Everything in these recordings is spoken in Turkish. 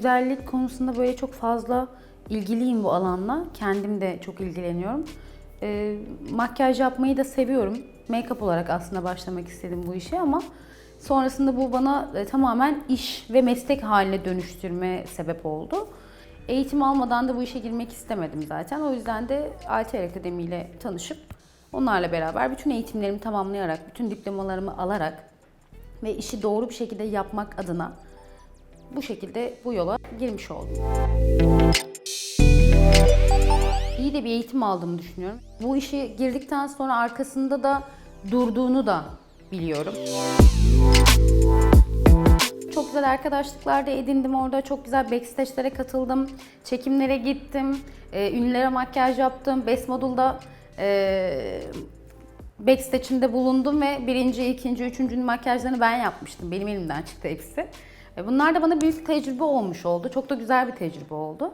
güzellik konusunda böyle çok fazla ilgiliyim bu alanla. Kendim de çok ilgileniyorum. Ee, makyaj yapmayı da seviyorum. Make-up olarak aslında başlamak istedim bu işe ama sonrasında bu bana e, tamamen iş ve meslek haline dönüştürme sebep oldu. Eğitim almadan da bu işe girmek istemedim zaten. O yüzden de Alter Akademi ile tanışıp onlarla beraber bütün eğitimlerimi tamamlayarak, bütün diplomalarımı alarak ve işi doğru bir şekilde yapmak adına bu şekilde bu yola girmiş oldum. İyi de bir eğitim aldığımı düşünüyorum. Bu işe girdikten sonra arkasında da durduğunu da biliyorum. Çok güzel arkadaşlıklar da edindim orada. Çok güzel backstage'lere katıldım. Çekimlere gittim. E, ünlülere makyaj yaptım. Best Model'da e, backstage'inde bulundum ve birinci, ikinci, üçüncünün makyajlarını ben yapmıştım. Benim elimden çıktı hepsi. E, Bunlar da bana büyük tecrübe olmuş oldu. Çok da güzel bir tecrübe oldu.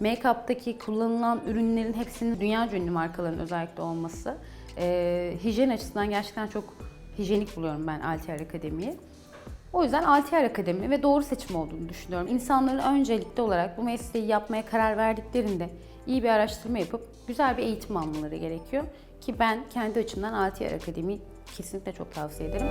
Make-up'taki kullanılan ürünlerin hepsinin dünya ünlü markaların özellikle olması. E, hijyen açısından gerçekten çok hijyenik buluyorum ben Alter Akademi'yi. O yüzden Alter Akademi ve doğru seçim olduğunu düşünüyorum. İnsanların öncelikli olarak bu mesleği yapmaya karar verdiklerinde iyi bir araştırma yapıp güzel bir eğitim almaları gerekiyor. Ki ben kendi açımdan Alter Akademi'yi kesinlikle çok tavsiye ederim.